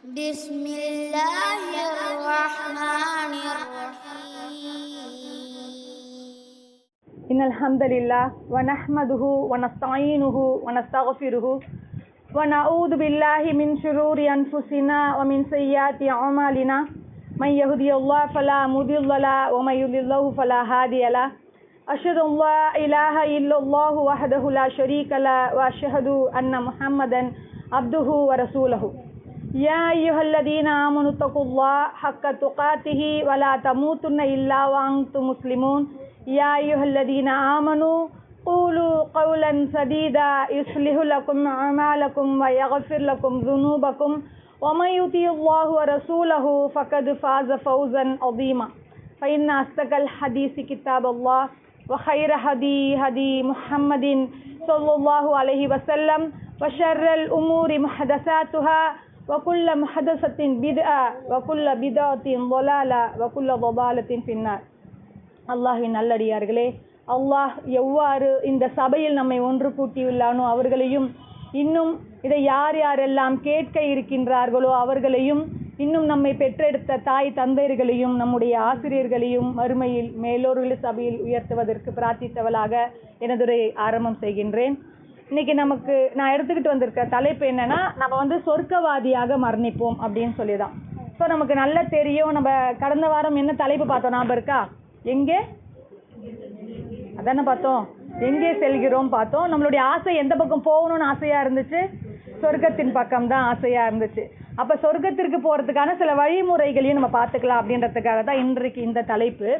بسم الله الرحمن الرحيم إن الحمد لله ونحمده ونستعينه ونستغفره ونعوذ بالله من شرور أنفسنا ومن سيئات أعمالنا. من يهدي الله فلا مضل له ومن يضلل فلا هادي له. أشهد أن لا إله إلا الله وحده لا شريك له وأشهد أن محمدا عبده ورسوله. يا أيها الذين آمنوا اتقوا الله حق تقاته ولا تموتن إلا وأنتم مسلمون. يا أيها الذين آمنوا قولوا قولا سديدا. يصلح لكم أعمالكم ويغفر لكم ذنوبكم. ومن يطيع الله ورسوله فقد فاز فوزا عظيما. فإن أصدق الحديث كتاب الله وخير هدي هدي محمد صلى الله عليه وسلم. وشر الأمور محدثاتها வக்குல்ல மஹதசத்தின் பித் அ வக்குல்ல பிதாத்தின் பொலால வக்குல்ல பொபாலத்தின் பின்னார் அல்லாஹின் நல்லடியார்களே அல்லாஹ் எவ்வாறு இந்த சபையில் நம்மை ஒன்று கூட்டியுள்ளானோ அவர்களையும் இன்னும் இதை யார் யாரெல்லாம் கேட்க இருக்கின்றார்களோ அவர்களையும் இன்னும் நம்மை பெற்றெடுத்த தாய் தந்தையர்களையும் நம்முடைய ஆசிரியர்களையும் மறுமையில் மேலோருள சபையில் உயர்த்துவதற்கு பிரார்த்தித்தவளாக எனதுரை ஆரம்பம் செய்கின்றேன். இன்னைக்கு நமக்கு நான் எடுத்துக்கிட்டு வந்திருக்க தலைப்பு என்னன்னா நம்ம வந்து சொர்க்கவாதியாக மரணிப்போம் அப்படின்னு சொல்லிதான். ஸோ நமக்கு நல்லா தெரியும். நம்ம கடந்த வாரம் என்ன தலைப்பு பார்த்தோம்? ஞாபகம் இருக்கா? எங்கே? அதானே பார்த்தோம். எங்கே செல்கிறோம் பார்த்தோம். நம்மளுடைய ஆசை எந்த பக்கம் போகணும்னு ஆசையா இருந்துச்சு? சொர்க்கத்தின் பக்கம் தான் ஆசையா இருந்துச்சு. அப்ப சொர்க்கத்திற்கு போறதுக்கான சில வழிமுறைகளையும் நம்ம பார்த்துக்கலாம் அப்படின்றதுக்காக தான் இன்றைக்கு இந்த தலைப்பு.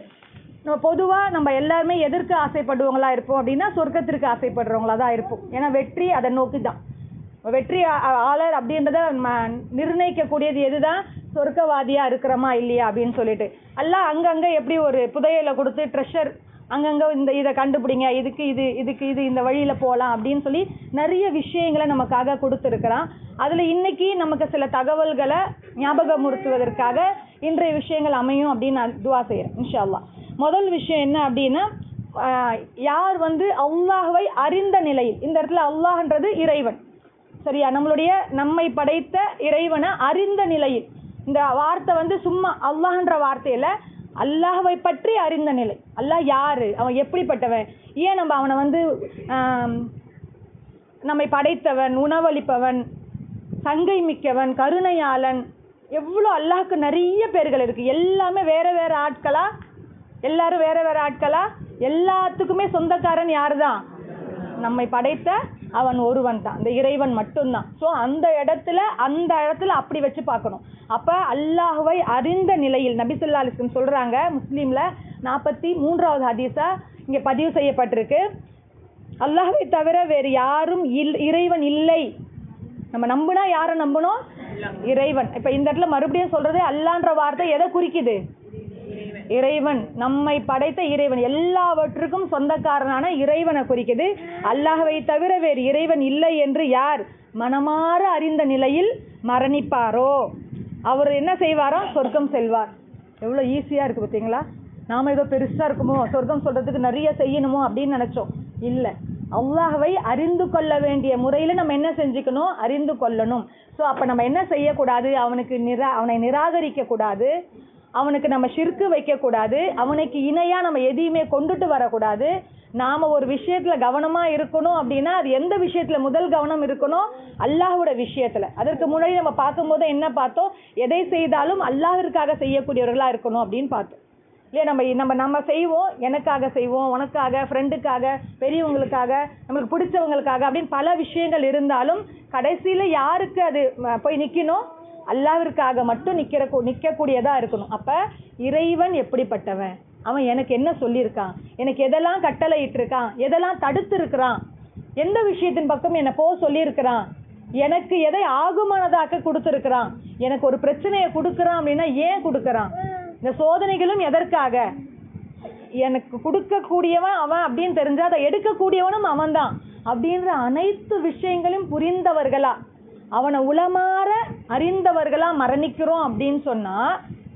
நம்ம நம்ம எல்லாருமே எதற்கு ஆசைப்படுவங்களா இருப்போம் அப்படின்னா சொர்க்கத்திற்கு ஆசைப்படுறவங்களா தான் இருப்போம். ஏன்னா வெற்றி அதை நோக்கி தான் வெற்றி ஆளர் அப்படின்றத ம- நிர்ணயிக்கக்கூடியது எதுதான்? சொர்க்கவாதியாக இருக்கிறோமா இல்லையா அப்படின்னு சொல்லிட்டு. எல்லாம் அங்கங்கே எப்படி ஒரு புதையலை கொடுத்து ட்ரெஷர் அங்கங்கே இந்த இதை கண்டுபிடிங்க இதுக்கு இது இதுக்கு இது இந்த வழியில் போகலாம் அப்படின்னு சொல்லி நிறைய விஷயங்களை நமக்காக கொடுத்துருக்கிறான். அதில் இன்னைக்கு நமக்கு சில தகவல்களை ஞாபகமுறுத்துவதற்காக இன்றைய விஷயங்கள் அமையும் அப்படின்னு நான் துவா செய்கிறேன் இன்ஷா அல்லா முதல் விஷயம் என்ன அப்படின்னா யார் வந்து அல்லாஹுவை அறிந்த நிலையில் இந்த இடத்துல அல்லாஹ்ன்றது இறைவன். சரியா? நம்மளுடைய நம்மை படைத்த இறைவனை அறிந்த நிலையில் இந்த வார்த்தை வந்து சும்மா அல்லாஹ்ன்ற வார்த்தையில அல்லாஹவை பற்றி அறிந்த நிலை. அல்லாஹ் யாரு? அவன் எப்படிப்பட்டவன்? ஏன் நம்ம அவனை வந்து நம்மை படைத்தவன் உணவளிப்பவன் சங்கை மிக்கவன் கருணையாளன்? எவ்வளோ அல்லாஹுக்கு நிறைய பேர்கள் இருக்குது எல்லாமே வேறு வேறு ஆட்களாக எல்லாரும் வேற வேற ஆட்களா? எல்லாத்துக்குமே சொந்தக்காரன் யாருதான்? நம்மை படைத்த அவன் ஒருவன் தான் இந்த இறைவன் மட்டும்தான். ஸோ அந்த இடத்துல அந்த இடத்துல அப்படி வச்சு பார்க்கணும். அப்போ அல்லாஹுவை அறிந்த நிலையில் நபிசுல்லா அலிஸ்லம் சொல்றாங்க முஸ்லீம்ல நாற்பத்தி மூன்றாவது ஹதீஸா இங்கே பதிவு செய்யப்பட்டிருக்கு. அல்லாஹுவை தவிர வேறு யாரும் இல் இறைவன் இல்லை. நம்ம நம்பினா யாரை நம்பணும்? இறைவன். இப்போ இந்த இடத்துல மறுபடியும் சொல்றது அல்லான்ற வார்த்தை எதை குறிக்குது? இறைவன் நம்மை படைத்த இறைவன் எல்லாவற்றுக்கும் சொந்தக்காரனான இறைவனை குறிக்குது. அல்லாஹவை தவிர வேறு இறைவன் இல்லை என்று யார் மனமாற அறிந்த நிலையில் மரணிப்பாரோ? அவர் என்ன செய்வாரோ? சொர்க்கம் செல்வார். எவ்வளோ ஈஸியாக இருக்கு பார்த்தீங்களா நாம ஏதோ பெருசாக இருக்குமோ? சொர்க்கம் சொல்கிறதுக்கு நிறைய செய்யணுமோ அப்படின்னு நினச்சோம். இல்லை. அல்லாஹ்வை அறிந்து கொள்ள வேண்டிய முறையில் நம்ம என்ன செஞ்சுக்கணும்? அறிந்து கொள்ளணும். ஸோ அப்போ நம்ம என்ன செய்யக்கூடாது? அவனுக்கு நிரா அவனை நிராகரிக்கக்கூடாது. அவனுக்கு நம்ம ஷிர்கு வைக்கக்கூடாது அவனுக்கு இணையாக நம்ம எதையுமே கொண்டுட்டு வரக்கூடாது. நாம் ஒரு விஷயத்தில் கவனமாக இருக்கணும் அப்படின்னா அது எந்த விஷயத்தில் முதல் கவனம் இருக்கணும் அல்லாஹோட விஷயத்தில். அதற்கு முன்னாடி நம்ம பார்க்கும்போது என்ன பார்த்தோம்? எதை செய்தாலும் அல்லாஹிற்காக செய்யக்கூடியவர்களாக இருக்கணும் அப்படின்னு பார்த்தோம். இல்லையா நம்ம நம்ம நம்ம செய்வோம் எனக்காக செய்வோம் உனக்காக ஃப்ரெண்டுக்காக பெரியவங்களுக்காக நம்மளுக்கு பிடிச்சவங்களுக்காக அப்படின்னு பல விஷயங்கள் இருந்தாலும் கடைசியில் யாருக்கு அது போய் நிற்கணும் அல்லாவிற்காக மட்டும் நிற்கிற நிற்கக்கூடியதாக இருக்கணும். அப்ப இறைவன் எப்படிப்பட்டவன்? அவன் எனக்கு என்ன சொல்லியிருக்கான்? எனக்கு எதெல்லாம் கட்டளை இட்டிருக்கான் எதெல்லாம் தடுத்து இருக்கிறான் எந்த விஷயத்தின் பக்கம் என்னை போக சொல்லியிருக்கிறான்? எனக்கு எதை ஆகுமானதாக்க கொடுத்துருக்கிறான்? எனக்கு ஒரு பிரச்சனையை கொடுக்குறான் அப்படின்னா ஏன் கொடுக்கறான்? இந்த சோதனைகளும் எதற்காக? எனக்கு கொடுக்கக்கூடியவன் அவன் அப்படின்னு தெரிஞ்சா அதை எடுக்கக்கூடியவனும் அவன்தான். அப்படின்ற அனைத்து விஷயங்களையும் புரிந்தவர்களா? அவனை உளமாற அறிந்தவர்களா மரணிக்கிறோம் அப்படின்னு சொன்னா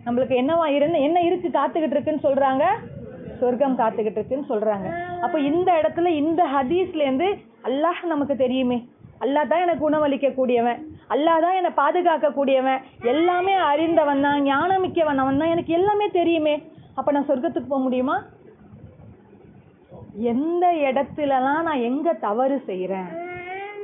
நம்மளுக்கு என்னவா இருந்து என்ன இருக்கு காத்துக்கிட்டு இருக்குன்னு சொல்றாங்க? சொர்க்கம் காத்துக்கிட்டு இருக்குன்னு சொல்றாங்க. அப்போ இந்த இடத்துல இந்த ஹதீஸ்ல இருந்து அல்லாஹ் நமக்கு தெரியுமே. அல்லாஹ் தான் எனக்கு உணவளிக்க கூடியவன் அல்லாஹ் தான் என்னை பாதுகாக்கக்கூடியவன். எல்லாமே அறிந்தவன் தான் ஞானமிக்கவன் அவன் தான். எனக்கு எல்லாமே தெரியுமே. அப்ப நான் சொர்க்கத்துக்கு போக முடியுமா? எந்த இடத்துலலாம் நான் எங்க தவறு செய்கிறேன்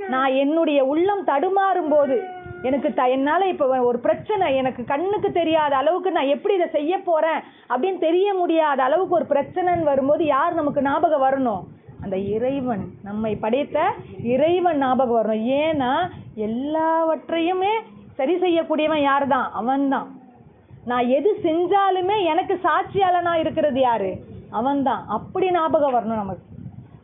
நான் என்னுடைய உள்ளம் தடுமாறும் போது எனக்கு த என்னால இப்ப ஒரு பிரச்சனை எனக்கு கண்ணுக்கு தெரியாத அளவுக்கு நான் எப்படி இதை செய்ய போறேன் அப்படின்னு தெரிய முடியாத அளவுக்கு ஒரு பிரச்சனைன்னு வரும்போது யார் நமக்கு ஞாபகம் வரணும்? அந்த இறைவன். நம்மை படைத்த இறைவன் ஞாபகம் வரணும். ஏன்னா எல்லாவற்றையுமே சரி செய்யக்கூடியவன் யார் தான் அவன்தான். நான் எது செஞ்சாலுமே எனக்கு சாட்சியாளனாக இருக்கிறது யாரு? அவன்தான். அப்படி ஞாபகம் வரணும் நமக்கு.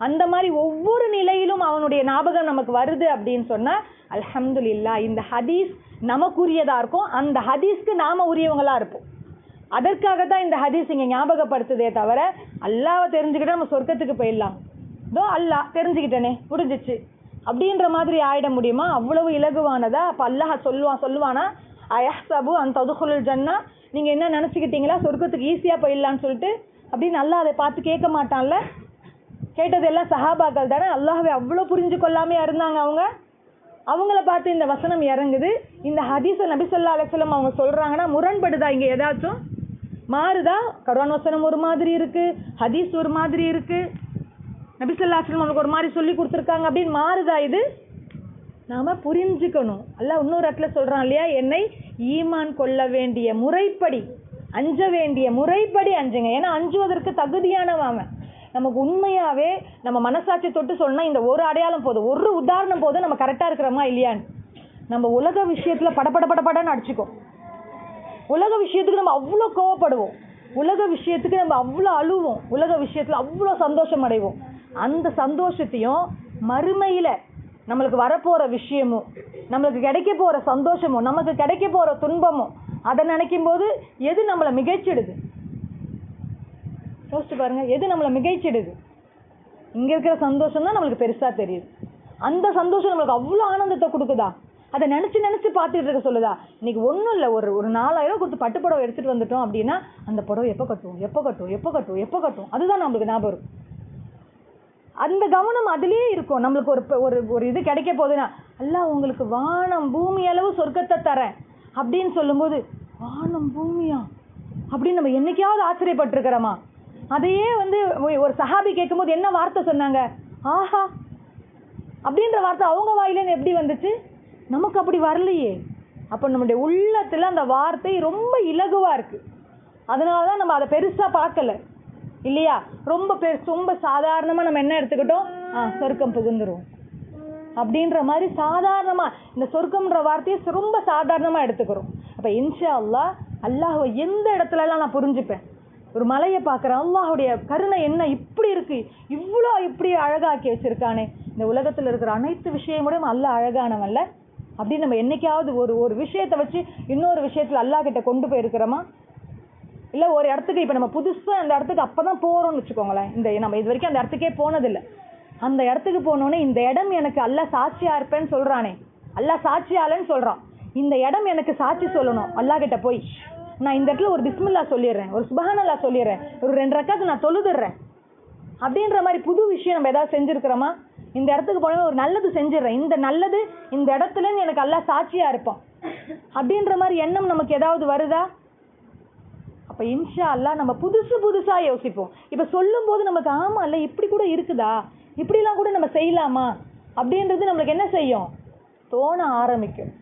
அந்த மாதிரி ஒவ்வொரு நிலையிலும் அவனுடைய ஞாபகம் நமக்கு வருது அப்படின்னு சொன்னால் அல்ஹம்துல்லா இந்த ஹதீஸ் நமக்குரியதாக இருக்கும். அந்த ஹதீஸ்க்கு நாம் உரியவங்களாக இருப்போம். அதற்காக தான் இந்த ஹதீஸ் இங்கே ஞாபகப்படுத்துதே தவிர அல்லாவை தெரிஞ்சுக்கிட்டா நம்ம சொர்க்கத்துக்கு போயிடலாம். இதோ அல்லாஹ் தெரிஞ்சுக்கிட்டேனே புரிஞ்சிச்சு. அப்படின்ற மாதிரி ஆயிட முடியுமா? அவ்வளவு இலகுவானதா? அப்போ அல்லாஹ் சொல்லுவான் சொல்லுவானா? அயஹ்சபு அந்த ததுகுலுல் ஜன்னா. நீங்கள் என்ன நினச்சிக்கிட்டீங்களா? சொர்க்கத்துக்கு ஈஸியாக போயிடலான்னு சொல்லிட்டு அப்படின்னு நல்லா அதை பார்த்து கேட்க மாட்டான்ல? கேட்டது எல்லாம் சஹாபாக்கள் தானே? அல்லாஹ்வை அவ்வளோ புரிஞ்சு கொள்ளாமையா இருந்தாங்க அவங்க? அவங்கள பார்த்து இந்த வசனம் இறங்குது. இந்த ஹதீஸை நபிசல்லா அலிஸ்லம் அவங்க சொல்கிறாங்கன்னா முரண்படுதா இங்கே ஏதாச்சும்? மாறுதா? கருவான் வசனம் ஒரு மாதிரி இருக்குது ஹதீஸ் ஒரு மாதிரி இருக்குது நபிசல்லா அலிஸ்லம் அவங்களுக்கு ஒரு மாதிரி சொல்லி கொடுத்துருக்காங்க அப்படின்னு மாறுதா இது? நாம் புரிஞ்சுக்கணும். அல்ல இன்னொரு இடத்துல சொல்கிறான் இல்லையா? என்னை ஈமான் கொள்ள வேண்டிய முறைப்படி அஞ்ச வேண்டிய முறைப்படி அஞ்சுங்க. ஏன்னா அஞ்சுவதற்கு தகுதியானவன் அவன். நமக்கு உண்மையாகவே நம்ம மனசாட்சி தொட்டு சொன்னால் இந்த ஒரு அடையாளம் போதும். ஒரு உதாரணம் போதும் நம்ம கரெக்டாக இருக்கிறோமா இல்லையான்னு. நம்ம உலக விஷயத்துல படப்பட படப்படன்னு அடிச்சுக்கோம் உலக விஷயத்துக்கு நம்ம அவ்வளோ கோவப்படுவோம். உலக விஷயத்துக்கு நம்ம அவ்வளோ அழுவோம். உலக விஷயத்துல அவ்வளோ சந்தோஷம் அடைவோம். அந்த சந்தோஷத்தையும் மறுமையில நம்மளுக்கு வரப்போகிற விஷயமும் நம்மளுக்கு கிடைக்க போகிற சந்தோஷமும் நமக்கு கிடைக்க போகிற துன்பமும் அதை நினைக்கும் போது எது நம்மளை மிகைச்சிடுது? யோசிச்சு பாருங்கள் எது நம்மளை மிகைச்சிடுது? இங்கே இருக்கிற சந்தோஷம் தான் நம்மளுக்கு பெருசா தெரியுது. அந்த சந்தோஷம் நம்மளுக்கு அவ்வளோ ஆனந்தத்தை கொடுக்குதா? அதை நினச்சி நினச்சி பார்த்துட்டு இருக்க சொல்லுதா? இன்னைக்கு ஒன்றும் இல்லை. ஒரு ஒரு நாலாயிரம் கொடுத்து பட்டு புடவை எடுத்துகிட்டு வந்துட்டோம் அப்படின்னா அந்த புடவை எப்போ கட்டுவோம்? எப்போ கட்டுவோம்? எப்போ கட்டுவோம்? எப்போ கட்டுவோம்? அதுதான் நம்மளுக்கு ஞாபகம் இருக்கும் அந்த கவனம் அதுலேயே இருக்கும். நம்மளுக்கு ஒரு ஒரு ஒரு இது கிடைக்க போகுதுன்னா அல்லாஹ் உங்களுக்கு வானம் பூமி அளவு சொர்க்கத்தை தரேன் அப்படின்னு சொல்லும்போது வானம் பூமியா? அப்படின்னு நம்ம என்னைக்காவது ஆச்சரியப்பட்டிருக்கிறோமா? அதையே வந்து ஒரு சஹாபி கேட்கும்போது என்ன வார்த்தை சொன்னாங்க? ஆஹா அப்படின்ற வார்த்தை அவங்க வாயிலேருந்து எப்படி வந்துச்சு? நமக்கு அப்படி வரலையே. அப்போ நம்முடைய உள்ளத்தில் அந்த வார்த்தை ரொம்ப இலகுவாக இருக்குது அதனால தான் நம்ம அதை பெருசாக பார்க்கல. இல்லையா? ரொம்ப பெருசு ரொம்ப சாதாரணமாக நம்ம என்ன எடுத்துக்கிட்டோம்? ஆ சொர்க்கம் புகுந்துரும். அப்படின்ற மாதிரி சாதாரணமாக இந்த சொர்க்கம்ன்ற வார்த்தையை ரொம்ப சாதாரணமாக எடுத்துக்கிறோம். அப்போ இன்ஷா அல்லா அல்லாஹுவை எந்த இடத்துலலாம் நான் புரிஞ்சுப்பேன்? ஒரு மலையை பார்க்குறேன் அல்லாஹுடைய கருணை என்ன? இப்படி இருக்கு. இவ்வளோ இப்படி அழகாக்கி வச்சுருக்கானே. இந்த உலகத்தில் இருக்கிற அனைத்து விஷயங்களும் அல்ல அழகானவன்ல அப்படின்னு நம்ம என்னைக்காவது ஒரு ஒரு விஷயத்தை வச்சு இன்னொரு விஷயத்தில் அல்லாஹ் கிட்ட கொண்டு போயிருக்கிறோமா? இல்லை ஒரு இடத்துக்கு இப்போ நம்ம புதுசாக அந்த இடத்துக்கு அப்போ தான் போகிறோம்னு வச்சுக்கோங்களேன். இந்த நம்ம இது வரைக்கும் அந்த இடத்துக்கே போனதில்லை. அந்த இடத்துக்கு போனோன்னே இந்த இடம் எனக்கு அல்லா சாட்சியா இருப்பேன்னு சொல்கிறானே அல்லாஹ் சாட்சியாலன்னு சொல்கிறான் இந்த இடம் எனக்கு சாட்சி சொல்லணும். அல்லாஹ் கிட்ட போய். நான் இந்த இடத்துல ஒரு பிஸ்மில்லா சொல்லிடுறேன் ஒரு சுபஹானல்லா சொல்லிடுறேன் ஒரு ரெண்டு ரக்காத்து நான் தொழுதுடுறேன். அப்படின்ற மாதிரி புது விஷயம் நம்ம ஏதாவது செஞ்சுருக்கிறோமா? இந்த இடத்துக்கு போனோம் ஒரு நல்லது செஞ்சிடுறேன். இந்த நல்லது இந்த இடத்துலன்னு எனக்கு எல்லாம் சாட்சியாக இருப்போம் அப்படின்ற மாதிரி எண்ணம் நமக்கு ஏதாவது வருதா? அப்போ இன்ஷா அல்லா நம்ம புதுசு புதுசாக யோசிப்போம். இப்போ சொல்லும்போது நமக்கு ஆமா இல்லை இப்படி கூட இருக்குதா? இப்படிலாம் கூட நம்ம செய்யலாமா? அப்படின்றது நம்மளுக்கு என்ன செய்யும்? தோண ஆரம்பிக்கும்.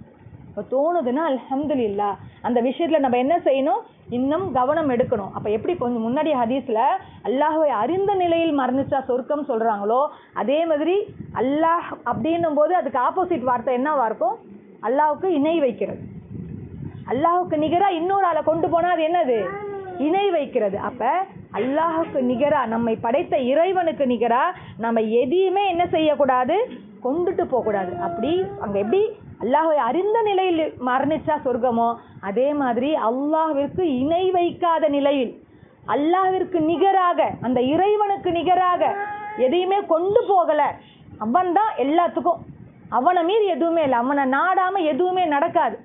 இப்போ தோணுதுன்னா அல்ஹம்துலில்லா அந்த விஷயத்தில் நம்ம என்ன செய்யணும்? இன்னும் கவனம் எடுக்கணும். அப்போ எப்படி கொஞ்சம் முன்னாடி ஹதீஸில் அல்லாஹுவை அறிந்த நிலையில் மரணிச்சா சொர்க்கம் சொல்கிறாங்களோ அதே மாதிரி அல்லாஹ் அப்படின்னும் போது அதுக்கு ஆப்போசிட் வார்த்தை என்னவா இருக்கும்? அல்லாஹுக்கு இணை வைக்கிறது. அல்லாஹுக்கு நிகராக இன்னொரு ஆளை கொண்டு போனால் அது என்னது? இணை வைக்கிறது. அப்போ அல்லாஹுக்கு நிகராக நம்மை படைத்த இறைவனுக்கு நிகராக நம்ம எதையுமே என்ன செய்யக்கூடாது? கொண்டுட்டு போகக்கூடாது. அப்படி அங்கே எப்படி? அல்லாஹை அறிந்த நிலையில் மரணிச்சா சொர்க்கமோ? அதே மாதிரி அல்லாஹிற்கு இணை வைக்காத நிலையில் அல்லாஹிற்கு நிகராக அந்த இறைவனுக்கு நிகராக எதையுமே கொண்டு போகலை. அவன் தான் எல்லாத்துக்கும். அவனை மீறி எதுவுமே இல்லை. அவனை நாடாமல் எதுவுமே நடக்காது.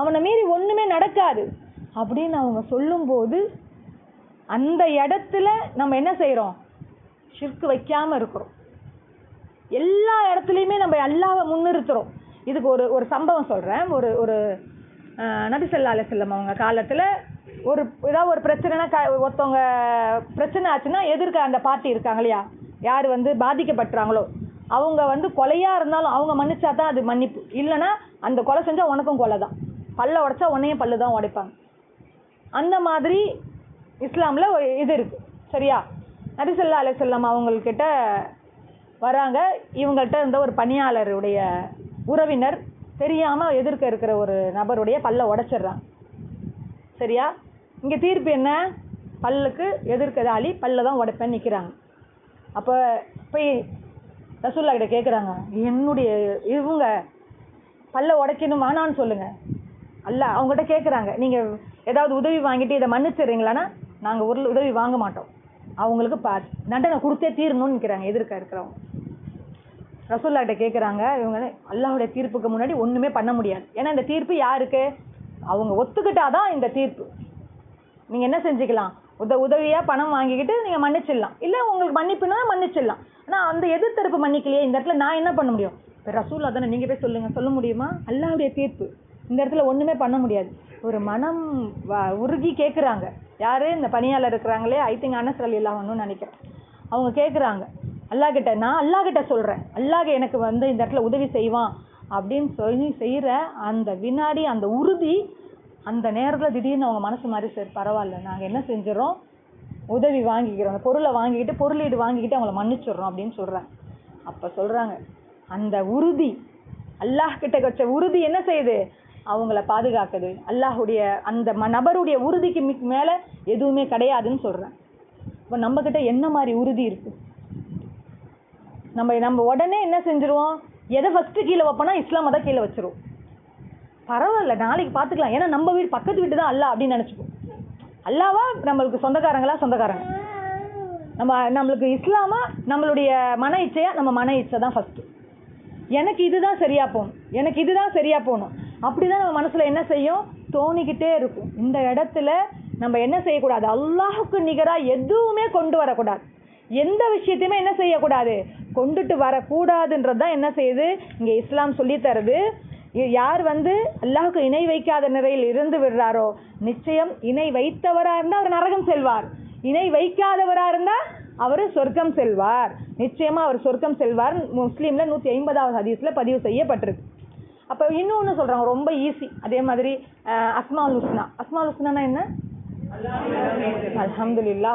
அவனை மீறி ஒன்றுமே நடக்காது. அப்படின்னு அவங்க சொல்லும்போது அந்த இடத்துல நம்ம என்ன செய்கிறோம் ஷிர்க் வைக்காமல் இருக்கிறோம். எல்லா இடத்துலையுமே நம்ம அல்லாவை முன்னிறுத்துறோம். இதுக்கு ஒரு ஒரு சம்பவம் சொல்கிறேன் ஒரு ஒரு நபிசல்லா அலிசல்லம் அவங்க காலத்தில் ஒரு ஏதாவது ஒரு பிரச்சனைனா க ஒருத்தவங்க பிரச்சனை ஆச்சுன்னா எதிர்க்க அந்த பார்ட்டி இருக்காங்க இல்லையா? யார் வந்து பாதிக்கப்படுறாங்களோ அவங்க வந்து கொலையாக இருந்தாலும் அவங்க மன்னிச்சா தான் அது மன்னிப்பு. இல்லைன்னா அந்த கொலை செஞ்சால் உனக்கும் கொலை தான். பல்ல உடைச்சா உன்னையும் பல்லு தான் உடைப்பாங்க. அந்த மாதிரி இஸ்லாமில் ஒரு இது இருக்குது சரியா? நபிசல்லா அலிசல்லாம் அவங்கக்கிட்ட வராங்க. இவங்கள்ட்ட இருந்த ஒரு பணியாளருடைய உறவினர் தெரியாமல் எதிர்க்க இருக்கிற ஒரு நபருடைய பல்லை உடைச்சிடுறாங்க சரியா? இங்கே தீர்ப்பு என்ன? பல்லுக்கு எதிர்க்கதாளி பல்ல தான் உடைப்பேன்னு நிற்கிறாங்க அப்போ போய் ரசூல்லா கிட்ட கேட்குறாங்க என்னுடைய இவங்க பல்ல உடைக்கணும்? வேணான்னு சொல்லுங்க. அல்ல அவங்ககிட்ட கேட்குறாங்க நீங்கள் ஏதாவது உதவி வாங்கிட்டு இதை மன்னிச்சிடுறீங்களான்னா நாங்கள் ஒரு உதவி வாங்க மாட்டோம். அவங்களுக்கு பா தண்டனை கொடுத்தே தீரணும்னு நிற்கிறாங்க எதிர்க்க இருக்கிறவங்க. ரசூல்லா கிட்ட கேட்குறாங்க இவங்க அல்லாஹுடைய தீர்ப்புக்கு முன்னாடி ஒன்றுமே பண்ண முடியாது. ஏன்னா இந்த தீர்ப்பு யாருக்கு? அவங்க ஒத்துக்கிட்டாதான் இந்த தீர்ப்பு. நீங்கள் என்ன செஞ்சுக்கலாம்? உத உதவியாக பணம் வாங்கிக்கிட்டு நீங்கள் மன்னிச்சிடலாம். இல்லை உங்களுக்கு மன்னிப்புனா மன்னிச்சிடலாம். ஆனால் அந்த எதிர்த்தரப்பு மன்னிக்கலையே இந்த இடத்துல நான் என்ன பண்ண முடியும்? இப்போ ரசூல்லா தானே நீங்கள் போய் சொல்லுங்கள் சொல்ல முடியுமா? அல்லாஹ்வுடைய தீர்ப்பு. இந்த இடத்துல ஒன்றுமே பண்ண முடியாது. ஒரு மனம் வ- உருகி கேட்குறாங்க யார்? இந்த பணியாளர் இருக்கிறாங்களே ஐ திங்க் அனஸ் அலி இல்லாமன்னு நினைக்கிறேன். அவங்க கேட்குறாங்க அல்லாஹ் கிட்ட நான் அல்லாஹ் கிட்ட சொல்கிறேன் அல்லாஹ் எனக்கு வந்து இந்த இடத்துல உதவி செய்வான் அப்படின்னு சொல்லி செய்கிற அந்த வினாடி அந்த உறுதி அந்த நேரத்தில் திடீர்னு அவங்க மனசு மாதிரி சரி பரவாயில்ல நாங்கள் என்ன செஞ்சிடறோம்? உதவி வாங்கிக்கிறோம். அந்த பொருளை வாங்கிக்கிட்டு பொருளீடு வாங்கிக்கிட்டு அவங்கள மன்னிச்சிடுறோம் அப்படின்னு சொல்கிறாங்க அப்போ சொல்கிறாங்க அந்த உறுதி அல்லாஹ் கிட்ட வச்ச உறுதி என்ன செய்யுது? அவங்கள பாதுகாக்குது. அல்லாஹுடைய அந்த ம நபருடைய உறுதிக்கு மிக் மேலே எதுவுமே கிடையாதுன்னு சொல்கிறேன் இப்போ நம்மக்கிட்ட என்ன மாதிரி உறுதி இருக்குது நம்ம நம்ம உடனே என்ன செஞ்சுருவோம்? எதை ஃபஸ்ட்டு கீழே வைப்போனா இஸ்லாமை தான் கீழே வச்சிருவோம் பரவாயில்ல நாளைக்கு பார்த்துக்கலாம். ஏன்னா நம்ம வீடு பக்கத்து வீட்டு தான் அல்லா அப்படின்னு நினச்சிப்போம். அல்லாவா? நம்மளுக்கு சொந்தக்காரங்களா? சொந்தக்காரங்க. நம்ம நம்மளுக்கு இஸ்லாமா? நம்மளுடைய மன இச்சையா? நம்ம மன இச்சை தான் ஃபஸ்ட்டு எனக்கு இதுதான் சரியாக போகணும். எனக்கு இதுதான் சரியாக போகணும். அப்படிதான் நம்ம மனசில் என்ன செய்யும்? தோணிக்கிட்டே இருக்கும். இந்த இடத்துல நம்ம என்ன செய்யக்கூடாது? அல்லாஹுக்கு நிகராக எதுவுமே கொண்டு வரக்கூடாது. எந்த விஷயத்தையுமே என்ன செய்யக்கூடாது? கொண்டுட்டு வரக்கூடாதுன்றது தான் என்ன செய்யுது? இங்கே இஸ்லாம் சொல்லித்தருது யார் வந்து அல்லாஹுக்கு இணை வைக்காத நிலையில் இருந்து விடுறாரோ நிச்சயம் இணை வைத்தவராக இருந்தால் அவர் நரகம் செல்வார். இணை வைக்காதவராக இருந்தால் அவர் சொர்க்கம் செல்வார். நிச்சயமாக அவர் சொர்க்கம் செல்வார். முஸ்லீமில் நூற்றி ஐம்பதாவது ஹதீஸில் பதிவு செய்யப்பட்டிருக்கு. அப்போ இன்னொன்று சொல்கிறாங்க ரொம்ப ஈஸி அதே மாதிரி அஹ், அஸ்மால் ஹுஸ்னா. அஸ்மால் என்ன? அலமதுல்லா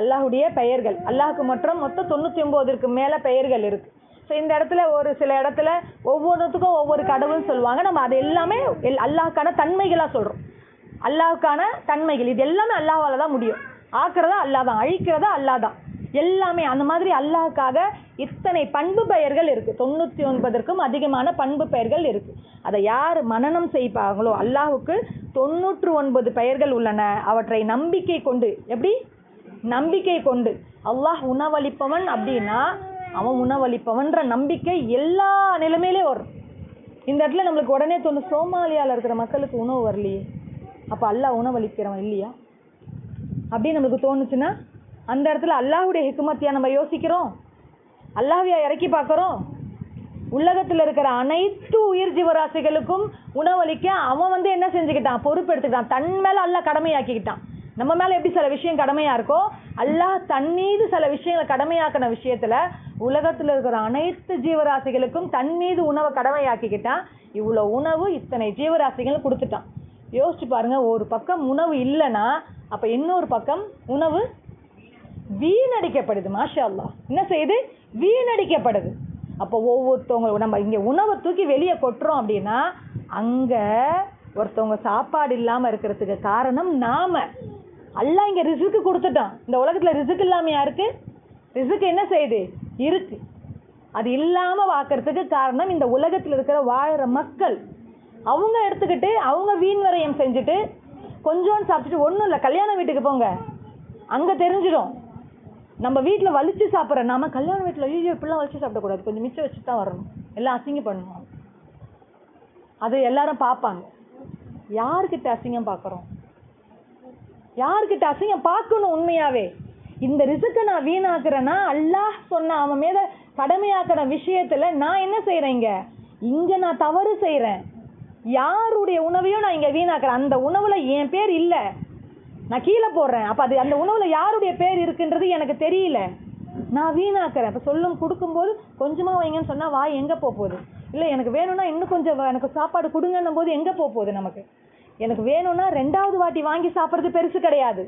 அல்லாஹுடைய பெயர்கள். அல்லாஹுக்கு மற்றும் மொத்தம் தொண்ணூற்றி ஒன்பதுக்கு மேலே பெயர்கள் இருக்குது ஸோ இந்த இடத்துல ஒரு சில இடத்துல ஒவ்வொன்றுத்துக்கும் ஒவ்வொரு கடவுள்னு சொல்லுவாங்க. நம்ம அது எல்லாமே எல்- அல்லாஹ்க்கான தன்மைகளாக சொல்கிறோம் அல்லாஹுக்கான தன்மைகள். இது எல்லாமே அல்லாஹால் தான் முடியும். ஆக்கிறதா அல்லாஹ் தான் அழிக்கிறதா அல்லாஹ் தான். எல்லாமே அந்த மாதிரி அல்லாஹ்க்காக இத்தனை பண்பு பெயர்கள் இருக்குது தொண்ணூற்றி ஒன்பதற்கும் அதிகமான பண்பு பெயர்கள் இருக்குது அதை யார் மனனம் செய்ப்பாங்களோ அல்லாஹுக்கு தொண்ணூற்று ஒன்பது பெயர்கள் உள்ளன. அவற்றை நம்பிக்கை கொண்டு எப்படி? நம்பிக்கை கொண்டு. அல்லாஹ் உணவளிப்பவன் அப்படின்னா அவன் உணவளிப்பவன்ற நம்பிக்கை எல்லா நிலைமையிலே வரும். இந்த இடத்துல நம்மளுக்கு உடனே தோணும் சோமாலியாவில் இருக்கிற மக்களுக்கு உணவு வரலையே. அப்போ அல்லாஹ் உணவளிக்கிறவன் இல்லையா? அப்படின்னு நம்மளுக்கு தோணுச்சுன்னா அந்த இடத்துல அல்லாஹுடைய ஹிக்மத்தியா நம்ம யோசிக்கிறோம். அல்லாஹியா இறக்கி பார்க்குறோம். உலகத்தில் இருக்கிற அனைத்து உயிர் ஜீவராசிகளுக்கும் உணவளிக்க அவன் வந்து என்ன செஞ்சுக்கிட்டான்? பொறுப்பெடுத்துக்கிட்டான். தன் மேலே அல்ல கடமையாக்கிக்கிட்டான். நம்ம மேலே எப்படி சில விஷயம் கடமையாக இருக்கோ அல்லாஹ் தன் மீது சில விஷயங்களை கடமையாக்கின விஷயத்துல உலகத்தில் இருக்கிற அனைத்து ஜீவராசிகளுக்கும் தன் மீது உணவை கடமையாக்கிக்கிட்டான். இவ்வளோ உணவு இத்தனை ஜீவராசிகள் கொடுத்துட்டான். யோசிச்சு பாருங்க ஒரு பக்கம் உணவு இல்லைன்னா அப்போ இன்னொரு பக்கம் உணவு வீணடிக்கப்படுது மாஷா அல்லா என்ன செய்யுது? வீணடிக்கப்படுது. அப்போ ஒவ்வொருத்தவங்க நம்ம இங்கே உணவை தூக்கி வெளியே கொட்டுறோம் அப்படின்னா அங்கே ஒருத்தவங்க சாப்பாடு இல்லாமல் இருக்கிறதுக்கு காரணம் நாம. அல்லாஹ் இங்கே ரிசுக்கு கொடுத்துட்டான். இந்த உலகத்தில் ரிசுக்கு இல்லாமல் யாருக்கு? ரிசுக்கு என்ன செய்யுது? இருக்கு. அது இல்லாமல் வாக்குறதுக்கு காரணம் இந்த உலகத்தில் இருக்கிற வாழ்கிற மக்கள். அவங்க எடுத்துக்கிட்டு அவங்க வீண் விரயம் செஞ்சுட்டு கொஞ்சோண்டு சாப்பிட்டுட்டு ஒன்றும் இல்லை கல்யாண வீட்டுக்கு போங்க. அங்கே தெரிஞ்சிடும். நம்ம வீட்டில் வலிச்சு சாப்பிட்ற நாம கல்யாண வீட்டில் ஐயோ இப்படிலாம் வலிச்சு சாப்பிடக்கூடாது. கொஞ்சம் மிச்சம் வச்சு தான் வரணும். எல்லாம் அசிங்கம் பண்ணணும் அது எல்லாரும் பார்ப்பாங்க. யார்கிட்ட அசிங்கம் பார்க்குறோம்? யார்கிட்ட அசிங்கம் பார்க்கணும் உண்மையாவே. இந்த ரிசுக்கை நான் வீணாக்குறேன்னா அல்லாஹ் சொன்ன அவன் மேல கடமையாக்குற விஷயத்துல நான் என்ன செய்கிறேன் இங்க? நான் தவறு செய்கிறேன் யாருடைய உணவையும் நான் இங்க வீணாக்குறேன். அந்த உணவுல என் பேர் இல்ல. நான் கீழே போடுறேன். அப்ப அது அந்த உணவுல யாருடைய பேர் இருக்குன்றது எனக்கு தெரியல. நான் வீணாக்குறேன். இப்போ சொல்லும் கொடுக்கும்போது கொஞ்சமாக வைங்கன்னு சொன்னால் வாய் எங்கே போக போகுது? இல்லை எனக்கு வேணும்னா இன்னும் கொஞ்சம் எனக்கு சாப்பாடு கொடுங்கன்னும் போது எங்கே போக போகுது நமக்கு? எனக்கு வேணும்னா ரெண்டாவது வாட்டி வாங்கி சாப்பிட்றது பெருசு கிடையாது.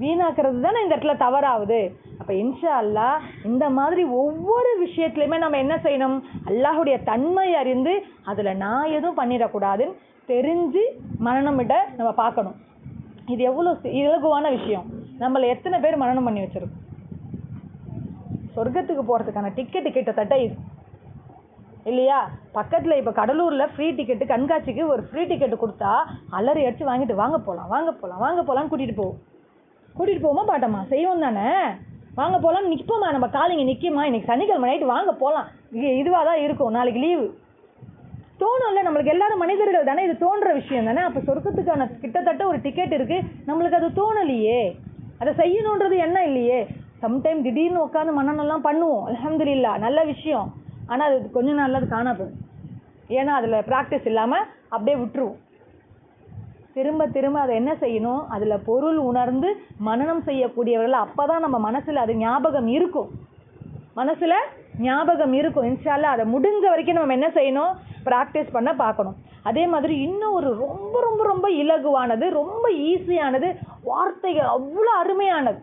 வீணாக்குறது தானே இந்த இடத்துல தவறாகுது. அப்போ இன்ஷா அல்லாஹ் இந்த மாதிரி ஒவ்வொரு விஷயத்துலையுமே நம்ம என்ன செய்யணும்? அல்லாஹுடைய தன்மை அறிந்து அதில் நான் எதுவும் பண்ணிடக்கூடாதுன்னு தெரிஞ்சு மரணமிட நம்ம பார்க்கணும். இது எவ்வளோ இலகுவான விஷயம். நம்மளை எத்தனை பேர் மரணம் பண்ணி வச்சிருக்கோம்? சொர்க்கத்துக்கு போறதுக்கான டிக்கெட்டு கிட்டத்தட்ட இது. இல்லையா? பக்கத்தில் இப்போ கடலூரில் ஃப்ரீ டிக்கெட்டு கண்காட்சிக்கு ஒரு ஃப்ரீ டிக்கெட் கொடுத்தா அலறி அடிச்சு வாங்கிட்டு வாங்க போகலாம் வாங்க போகலாம் வாங்க போகலான்னு கூட்டிகிட்டு போவோம் கூட்டிகிட்டு போவோமா பாட்டம்மா? செய்வோம் தானே? வாங்க போகலாம் நிற்போம்மா நம்ம காலைங்க நிக்குமா? இன்றைக்கி சனிக்கிழமை நைட்டு வாங்க போகலாம் இது இதுவாக தான் இருக்கும். நாளைக்கு லீவு தோணும்ல நம்மளுக்கு எல்லாரும் மனிதர்கள் தானே? இது தோன்ற விஷயம் தானே? அப்போ சொர்க்கத்துக்கான கிட்டத்தட்ட ஒரு டிக்கெட் இருக்குது நம்மளுக்கு அது தோணலையே. அதை செய்யணுன்றது என்ன இல்லையே. சம்டைம் திடீர்னு உட்காந்து மன்னனெல்லாம் பண்ணுவோம். அலமதுல்லா நல்ல விஷயம். ஆனால் அது கொஞ்ச நாளில் அது காணா போயிடும். ஏன்னா அதில் ப்ராக்டிஸ் இல்லாமல் அப்படியே விட்டுருவோம். திரும்ப திரும்ப அதை என்ன செய்யணும்? அதில் பொருள் உணர்ந்து மனனம் செய்யக்கூடியவர்கள் அப்போ தான் நம்ம மனசில் அது ஞாபகம் இருக்கும். மனசில் ஞாபகம் இருக்கும். இன்ஷால்ல அதை முடிஞ்ச வரைக்கும் நம்ம என்ன செய்யணும்? ப்ராக்டிஸ் பண்ண பார்க்கணும். அதே மாதிரி இன்னும் ஒரு ரொம்ப ரொம்ப ரொம்ப இலகுவானது ரொம்ப ஈஸியானது வார்த்தைகள் அவ்வளோ அருமையானது.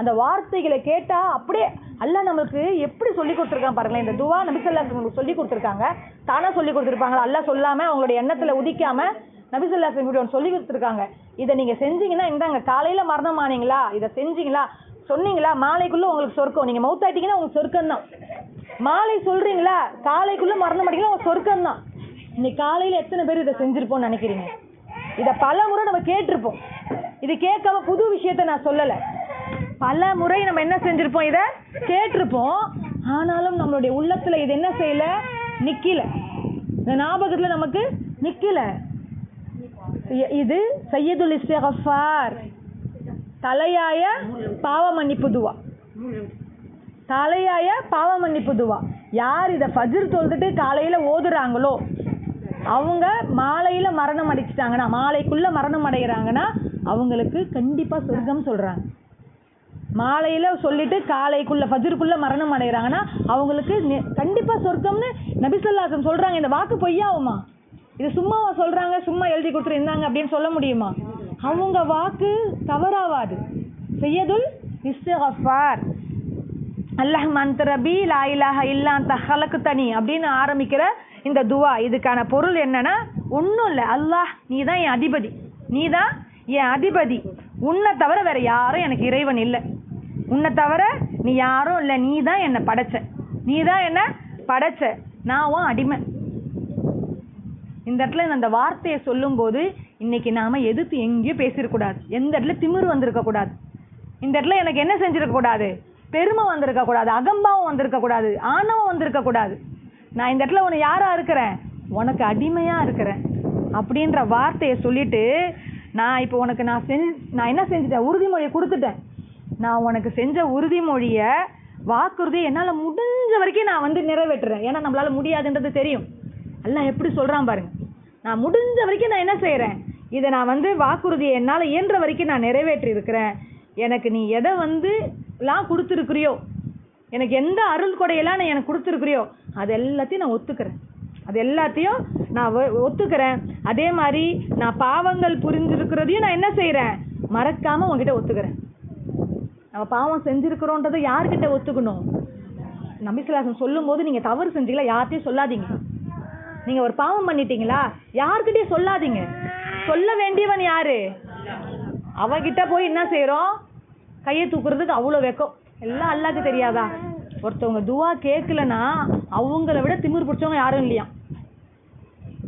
அந்த வார்த்தைகளை கேட்டால் அப்படியே அல்லாஹ் நம்மளுக்கு எப்படி சொல்லி கொடுத்துருக்கான் பாருங்களேன் இந்த துவா நபிசல்லா உங்களுக்கு சொல்லி கொடுத்துருக்காங்க. தானாக சொல்லி கொடுத்துருப்பாங்களா? அல்லாஹ் சொல்லாமல் அவங்களுடைய எண்ணத்தில் உதிக்காமல் நபிசல்லா ஒன்று சொல்லி கொடுத்துருக்காங்க. இதை நீங்கள் செஞ்சீங்கன்னா இந்தாங்க காலையில் மரணமானீங்களா இதை செஞ்சீங்களா? சொன்னீங்களா? மாலைக்குள்ளே உங்களுக்கு சொர்க்கம். நீங்கள் மௌத்தாட்டிங்கன்னா உங்களுக்கு சொர்க்கம் தான் மாலை சொல்கிறீங்களா காலைக்குள்ளே மரணம் அடிக்கலாம் உங்கள் சொர்க்கம் தான் இன்னைக்கு காலையில் எத்தனை பேர் இதை செஞ்சுருப்போம்னு நினைக்கிறீங்க? இதை பல முறை நம்ம கேட்டிருப்போம். இது கேட்காம புது விஷயத்த நான் சொல்லலை. பல முறை நம்ம என்ன செஞ்சிருப்போம்? இத கேட்டிருப்போம். ஆனாலும் நம்மளுடைய உள்ளத்துல இது என்ன செய்யல? நிக்கல. இந்த ஞாபகத்துல நமக்கு நிக்கல. இது சையதுல் இஸ்திகஃபார். தலையாய பாவ மன்னிப்பு துவா. தலையாய பாவ மன்னிப்பு துவா. யார் இதை ஃபஜிர் தொழுதுட்டு காலையில ஓதுறாங்களோ அவங்க மாலையில மரணம் அடைச்சிட்டாங்கன்னா மாலைக்குள்ள மரணம் அடைகிறாங்கன்னா அவங்களுக்கு கண்டிப்பா சொர்க்கம் சொல்றாங்க. மாலையில் சொல்லிட்டு காலைக்குள்ளே ஃபஜருக்குள்ளே மரணம் அடைகிறாங்கன்னா அவங்களுக்கு கண்டிப்பாக சொர்க்கம்னு நபிசல்லாசம் சொல்கிறாங்க இந்த வாக்கு பொய்யாவுமா இது சும்மாவா சொல்கிறாங்க சும்மா எழுதி கொடுத்துருந்தாங்க அப்படின்னு சொல்ல முடியுமா? அவங்க வாக்கு தவறாவாது. செய்யதுல் இஸ்திகஃபார் அல்லாஹ் மந்தரபி லாயிலாக லா தஹலக்கு இல்லா தனி அப்படின்னு ஆரம்பிக்கிற இந்த துவா. இதுக்கான பொருள் என்னன்னா ஒன்றும் இல்லை. அல்லாஹ் நீ தான் என் அதிபதி. நீ தான் என் அதிபதி. உன்னை தவிர வேற யாரும் எனக்கு இறைவன் இல்லை. உன்னை தவிர நீ யாரும் இல்லை நீ தான் என்னை படைச்ச. நீ தான் என்னை படைச்ச. நான் உன் அடிமை. இந்த இடத்துல அந்த வார்த்தையை சொல்லும்போது இன்னைக்கு நாம் எதிர்த்து எங்கேயும் பேசிடக்கூடாது எந்த இடத்துல திமிர் வந்திருக்கக்கூடாது இந்த இடத்துல எனக்கு என்ன செஞ்சுருக்கக்கூடாது பெருமை வந்திருக்கக்கூடாது அகம்பாவம் வந்திருக்கக்கூடாது ஆணவம் வந்திருக்கக்கூடாது நான் இந்த இடத்துல உன்னை யாராக இருக்கிறேன்? உனக்கு அடிமையாக இருக்கிறேன். அப்படின்ற வார்த்தையை சொல்லிட்டு நான் இப்போ உனக்கு நான் செஞ்சு நான் என்ன செஞ்சுட்டேன்? உறுதிமொழியை கொடுத்துட்டேன். நான் உனக்கு செஞ்ச உறுதிமொழியை வாக்குறுதியை என்னால முடிஞ்ச வரைக்கும் நான் வந்து நிறைவேற்றுறேன். ஏன்னா நம்மளால முடியாதுன்றது தெரியும். எல்லாம் எப்படி சொல்றான் பாருங்க. நான் முடிஞ்ச வரைக்கும் நான் என்ன செய்கிறேன் இதை நான் வந்து வாக்குறுதியை என்னால இயன்ற வரைக்கும் நான் நிறைவேற்றி இருக்கிறேன் எனக்கு நீ எதை வந்து எல்லாம் கொடுத்துருக்குறியோ எனக்கு எந்த அருள் கொடையெல்லாம் நான் எனக்கு கொடுத்துருக்குறியோ அது எல்லாத்தையும் நான் ஒத்துக்கிறேன். அது எல்லாத்தையும் நான் ஒ- ஒத்துக்கிறேன். அதே மாதிரி நான் பாவங்கள் புரிஞ்சிருக்கிறதையும் நான் என்ன செய்கிறேன் மறக்காமல் உங்ககிட்ட ஒத்துக்கிறேன். நம்ம பாவம் செஞ்சிருக்கிறோன்றதை யார்கிட்ட ஒத்துக்கணும்? நபிசுலாசன் சொல்லும்போது நீங்க தவறு செஞ்சீங்களா? யார்கிட்டயும் சொல்லாதீங்க. நீங்க ஒரு பாவம் பண்ணிட்டீங்களா? யார்கிட்டயும் சொல்லாதீங்க. சொல்ல வேண்டியவன் யாரு? அவகிட்ட போய் என்ன செய்கிறோம் கையை தூக்குறதுக்கு அவ்வளோ வெக்கம். எல்லாம் அல்லாக்கு தெரியாதா? ஒருத்தவங்க துவா கேட்கலன்னா அவங்கள விட திமிர் பிடிச்சவங்க யாரும் இல்லையா?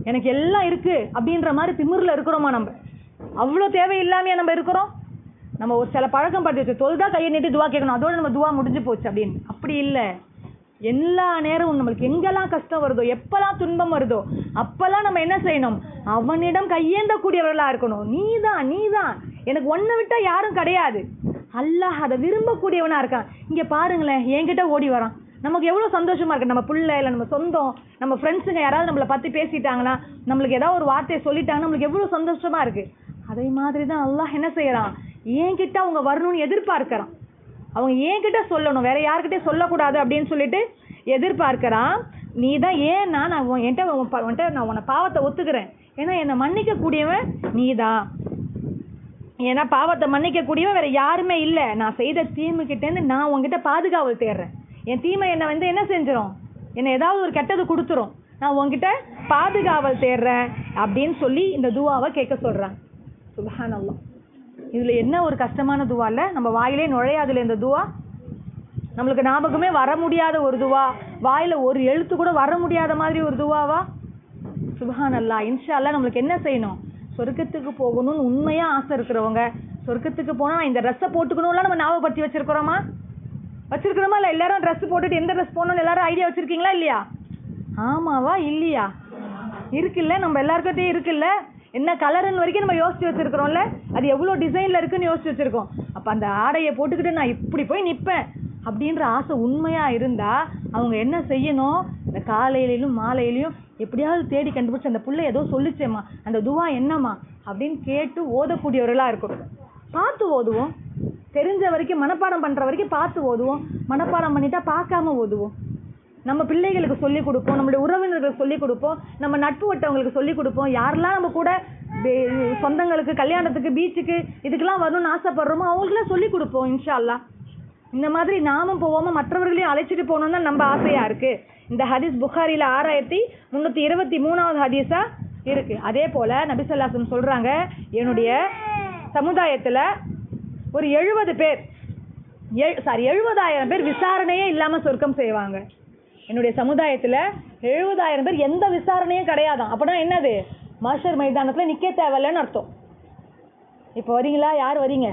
எனக்கு எல்லாம் இருக்கு அப்படின்ற மாதிரி திமிர்ல இருக்கிறோமா நம்ம? அவ்வளோ தேவையில்லாமையா நம்ம இருக்கிறோம்? நம்ம ஒரு சில பழக்கம் பட்டு வச்சு தொழுதா கையை நீட்டி துவா கேட்கணும். அதோட நம்ம துவா முடிஞ்சு போச்சு அப்படின்னு. அப்படி இல்லை. எல்லா நேரமும் நம்மளுக்கு எங்கெல்லாம் கஷ்டம் வருதோ எப்பெல்லாம் துன்பம் வருதோ அப்பெல்லாம் நம்ம என்ன செய்யணும்? அவனிடம் கையேந்தக்கூடியவர்களாக இருக்கணும். நீ தான் நீ தான் எனக்கு ஒன்னை விட்டால் யாரும் கிடையாது. அல்லாஹ் அதை விரும்பக்கூடியவனாக இருக்கான். இங்கே பாருங்களேன் என்கிட்ட ஓடி வரான். நமக்கு எவ்வளோ சந்தோஷமாக இருக்கு. நம்ம பிள்ளை இல்லை நம்ம சொந்தம். நம்ம ஃப்ரெண்ட்ஸுங்க யாராவது நம்மளை பற்றி பேசிட்டாங்கன்னா நம்மளுக்கு ஏதாவது ஒரு வார்த்தையை சொல்லிட்டாங்கன்னா நம்மளுக்கு எவ்வளோ சந்தோஷமாக இருக்குது அதே மாதிரி தான் அல்லாஹ் என்ன செய்கிறான் என்கிட்ட அவங்க வரணும்னு எதிர்பார்க்கறான். அவங்க என்கிட்ட சொல்லணும். வேற யாருக்கிட்டே சொல்லக்கூடாது அப்படின்னு சொல்லிட்டு எதிர்பார்க்கறான். நீ தான் ஏன்னா நான் உன் என்கிட்ட உன் உன்கிட்ட நான் உன்னை பாவத்தை ஒத்துக்கிறேன். ஏன்னா என்னை மன்னிக்க கூடியவன் நீ தான் ஏன்னா பாவத்தை மன்னிக்க கூடியவன் வேற யாருமே இல்லை. நான் செய்த தீமைக்கிட்டேருந்து நான் உன்கிட்ட பாதுகாவல் தேடுறேன் என் தீமை என்னை வந்து என்ன செஞ்சிடும் என்னை ஏதாவது ஒரு கெட்டது கொடுத்துரும். நான் உன்கிட்ட பாதுகாவல் தேடுறேன் அப்படின்னு சொல்லி இந்த துவாவை கேட்க சொல்கிறேன் சுபஹானல்லாம் இதில் என்ன ஒரு கஷ்டமான துவா இல்லை? நம்ம வாயிலே நுழையாதுல இந்த துவா? நம்மளுக்கு ஞாபகமே வர முடியாத ஒரு துவா. வாயில் ஒரு எழுத்து கூட வர முடியாத மாதிரி ஒரு துவாவா? சுபஹான் அல்லா இன்ஷா நம்மளுக்கு என்ன செய்யணும்? சொர்க்கத்துக்கு போகணும்னு உண்மையாக ஆசை இருக்கிறவங்க சொர்க்கத்துக்கு போனால் நான் இந்த ட்ரெஸ்ஸை போட்டுக்கணும்லாம் நம்ம ஞாபகப்படுத்தி வச்சுருக்கிறோமா? வச்சுருக்கிறோமா இல்லை எல்லாரும் ட்ரெஸ் போட்டுட்டு எந்த ட்ரெஸ் போகணும்னு எல்லாரும் ஐடியா வச்சுருக்கீங்களா இல்லையா? ஆமாவா? இல்லையா? இருக்குல்ல நம்ம எல்லாருக்கிட்டையும் இருக்குல்ல? என்ன கலருன்னு வரைக்கும் நம்ம யோசிச்சு வச்சிருக்கிறோம்ல? அது எவ்வளோ டிசைன்ல இருக்குன்னு யோசிச்சு வச்சிருக்கோம். அப்ப அந்த ஆடையை போட்டுக்கிட்டு நான் இப்படி போய் நிப்பேன் அப்படின்ற ஆசை உண்மையா இருந்தா அவங்க என்ன செய்யணும்? இந்த காலையிலும் மாலையிலையும் எப்படியாவது தேடி கண்டுபிடிச்சி அந்த பிள்ளை ஏதோ சொல்லுச்சேம்மா. அந்த துவா என்னம்மா? அப்படின்னு கேட்டு ஓதக்கூடியவர்களா இருக்கும். பார்த்து ஓதுவோம். தெரிஞ்ச வரைக்கும் மனப்பாடம் பண்ற வரைக்கும் பார்த்து ஓதுவோம். மனப்பாடம் பண்ணிட்டா பார்க்காம ஓதுவோம். நம்ம பிள்ளைகளுக்கு சொல்லிக் கொடுப்போம் நம்மளுடைய உறவினர்களுக்கு சொல்லிக் கொடுப்போம் நம்ம நட்பு வட்டவங்களுக்கு சொல்லிக் கொடுப்போம். யாரெல்லாம் நம்ம கூட சொந்தங்களுக்கு கல்யாணத்துக்கு பீச்சுக்கு இதுக்கெல்லாம் வரணும்னு ஆசைப்படுறோமோ அவங்களுக்குலாம் சொல்லிக் கொடுப்போம் இன்ஷா இந்த மாதிரி நாமும் போவோமா மற்றவர்களையும் அழைச்சிட்டு போகணும்னு தான் நம்ம ஆசையாக இருக்குது இந்த ஹதீஸ் புகாரியில் ஆறாயிரத்தி முந்நூற்றி இருபத்தி மூணாவது ஹதீஸாக இருக்கு. அதே போல நபிசல்லாசன் சொல்றாங்க என்னுடைய சமுதாயத்தில் ஒரு எழுபது பேர் சாரி எழுபதாயிரம் பேர் விசாரணையே இல்லாமல் சொர்க்கம் செய்வாங்க. என்னுடைய சமுதாயத்துல எழுபதாயிரம் பேர் எந்த விசாரணையும் கிடையாதான் அப்படின்னா என்னது? மாஸ்டர் மைதானத்துல நிற்க தேவையில்லைன்னு அர்த்தம். இப்போ வரீங்களா? யார் வரீங்க?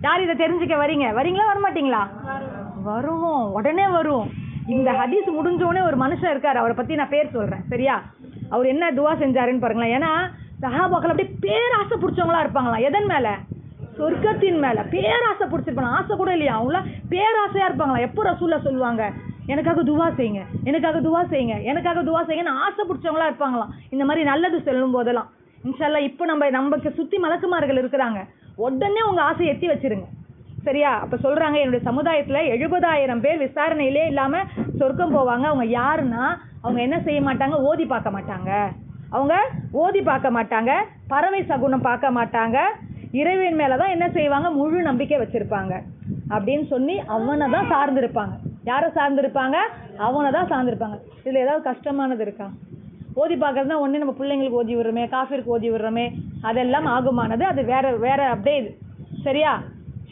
யார் இதை தெரிஞ்சுக்க வரீங்க? வரீங்களா? வரமாட்டீங்களா? வருவோம். உடனே வரும் இந்த ஹதீஸ் முடிஞ்ச உடனே ஒரு மனுஷன் இருக்கார். அவரை பத்தி நான் பேர் சொல்றேன். சரியா? அவர் என்ன துவா செஞ்சாருன்னு பாருங்களேன். ஏன்னா சஹாபாக்கள் அப்படியே பேராசை பிடிச்சவங்களா இருப்பாங்களாம். எதன் மேல? சொர்க்கத்தின் மேல. பேராசை பிடிச்சிருப்பாங்க ஆசை கூட இல்லையா? அவங்கள பேராசையா இருப்பாங்களா எப்போ ரசூலில் சொல்லுவாங்க? எனக்காக துவா செய்யுங்க. எனக்காக துவா செய்யுங்க. எனக்காக துவா செய்யுங்கன்னு ஆசை பிடிச்சவங்களா இருப்பாங்களாம். இந்த மாதிரி நல்லது சொல்லும் போதெல்லாம். இன்ஷால்லா இப்போ நம்ம நமக்கு சுற்றி மலக்குமார்கள் இருக்கிறாங்க. உடனே உங்கள் ஆசையை எத்தி வச்சிருங்க. சரியா? அப்ப சொல்றாங்க என்னுடைய சமுதாயத்துல எழுபதாயிரம் பேர் விசாரணையிலே இல்லாமல் சொர்க்கம் போவாங்க. அவங்க யாருன்னா அவங்க என்ன செய்ய மாட்டாங்க? ஓதி பார்க்க மாட்டாங்க. அவங்க ஓதி பார்க்க மாட்டாங்க. பறவை சகுனம் பார்க்க மாட்டாங்க. இறைவன் மேலதான் என்ன செய்வாங்க? முழு நம்பிக்கை வச்சிருப்பாங்க. அப்படின்னு சொல்லி அவனை தான் சார்ந்திருப்பாங்க. யாரை சார்ந்திருப்பாங்க? அவனை தான் சார்ந்திருப்பாங்க. இதில் ஏதாவது கஷ்டமானது இருக்கா? ஓதி பார்க்கறதுனா ஒண்ணு நம்ம பிள்ளைங்களுக்கு ஓதி விடுறோமே காஃபிற்கு ஓதி விடுறோமே அதெல்லாம் ஆகுமானது? அது வேற வேற அப்படியே இது. சரியா?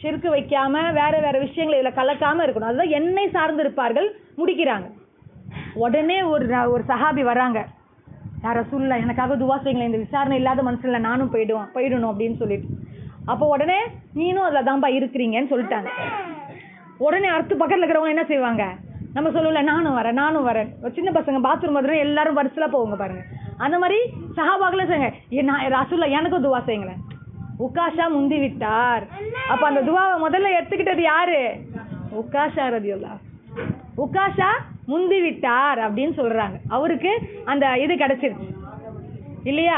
சிறுக்கு வைக்காமல் வேற வேற விஷயங்களை இதில் கலக்காமல் இருக்கணும். அதுதான் என்னை சார்ந்து இருப்பார்கள் முடிக்கிறாங்க. உடனே ஒரு ஒரு சஹாபி வராங்க. யார சொல்ல எனக்காக துவா செய்யுங்களேன். இந்த விசாரணை இல்லாத மனசில் நானும் போயிடுவோம் போயிடணும் அப்படின்னு சொல்லிட்டு. அப்போ உடனே நீனும் அதில் தான்பா இருக்கிறீங்கன்னு சொல்லிட்டாங்க. உடனே அடுத்து பக்கத்தில் இருக்கிறவங்க என்ன செய்வாங்க? நம்ம சொல்லுவோம்ல நானும் வரேன் நானும் வரேன். ஒரு சின்ன பசங்க பாத்ரூம் மதுரை எல்லாரும் வரிசலாக போவாங்க பாருங்க. அந்த மாதிரி சஹாபாக்களே செய்யுங்க நான் ரசூல்லா எனக்கும் துவா செய்யுங்களேன். உக்காஷா முந்தி விட்டார். அப்ப அந்த துவாவை முதல்ல எடுத்துக்கிட்டது யாரு? உக்காஷா ரதியுல்லா உக்காஷா முந்தி விட்டார் அப்படின்னு சொல்றாங்க. அவருக்கு அந்த இது கிடைச்சிருச்சு. இல்லையா?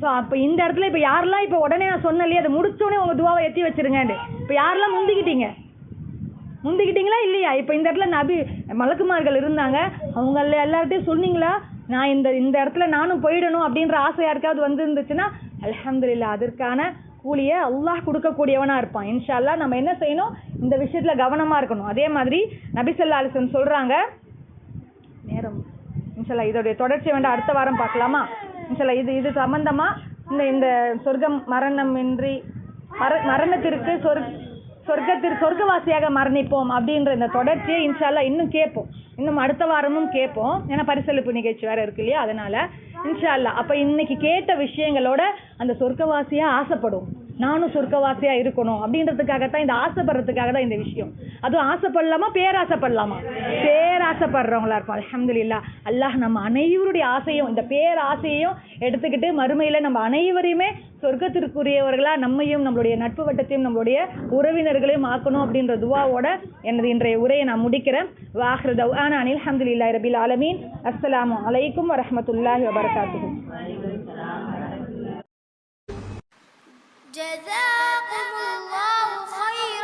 ஸோ அப்போ இந்த இடத்துல இப்போ யாரெல்லாம் இப்போ உடனே நான் சொன்னேன் இல்லையா அதை முடிச்சோடனே உங்க துவாவை எத்தி வச்சிருங்கன்னு இப்போ யாரெல்லாம் முந்திக்கிட்டீங்க? முந்திக்கிட்டீங்களா இல்லையா? இப்போ இந்த இடத்துல நபி மலக்குமார்கள் இருந்தாங்க. அவங்க எல்லார்ட்டையும் சொன்னீங்களா? நான் இந்த இந்த இடத்துல நானும் போயிடணும் அப்படின்ற ஆசை யாருக்காவது வந்துருந்துச்சுன்னா இருந்துச்சுன்னா அதற்கான கூலியை அல்லாஹ் கொடுக்கக்கூடியவனாக இருப்பான். இன்ஷால்லா நம்ம என்ன செய்யணும்? இந்த விஷயத்தில் கவனமாக இருக்கணும். அதே மாதிரி நபிசல்லா அலிசன் சொல்கிறாங்க நேரம். இன்ஷால்லா இதோடைய தொடர்ச்சி வேண்டாம் அடுத்த வாரம் பார்க்கலாமா? இன்ஷால்லா இது இது சம்மந்தமாக இந்த இந்த சொர்க்கம் மரணமின்றி மர மரணத்திற்கு சொர்க் சொர்க்கத்திற்கு சொர்க்கவாசியாக மரணிப்போம் அப்படின்ற இந்த தொடர்ச்சியை இன்ஷால்லா இன்னும் கேட்போம். இன்னும் அடுத்த வாரமும் கேட்போம். ஏன்னா பரிசளிப்பு நிகழ்ச்சி வேற இருக்கு இல்லையா? அதனால இன்ஷால்லா அப்போ இன்னைக்கு கேட்ட விஷயங்களோட அந்த சொர்க்கவாசியாக ஆசைப்படுவோம் நானும் சொர்க்கவாசியா இருக்கணும் அப்படின்றதுக்காகத்தான் இந்த ஆசைப்படுறதுக்காக தான் இந்த விஷயம். அதுவும் ஆசைப்படலாமா? பேராசைப்படலாமா? பேராசைப்படுறவங்களா இருக்கும் அலமதுல்லா அல்லாஹ் நம்ம அனைவருடைய ஆசையும் இந்த பேராசையையும் எடுத்துக்கிட்டு மறுமையில நம்ம அனைவரையுமே சொர்க்கத்திற்குரியவர்களா நம்மையும் நம்மளுடைய நட்பு வட்டத்தையும் நம்மளுடைய உறவினர்களையும் ஆக்கணும் அப்படின்ற துவாவோட எனது இன்றைய உரையை நான் முடிக்கிறேன். வாஹ்ரு தவ்ஆனா அனில் அஹமதுல்லா ரபில் ஆலமீன். அஸ்ஸலாமு அலைக்கும் வரமத்துல்லாஹி வபர்காத்து جزاكم الله خيرا.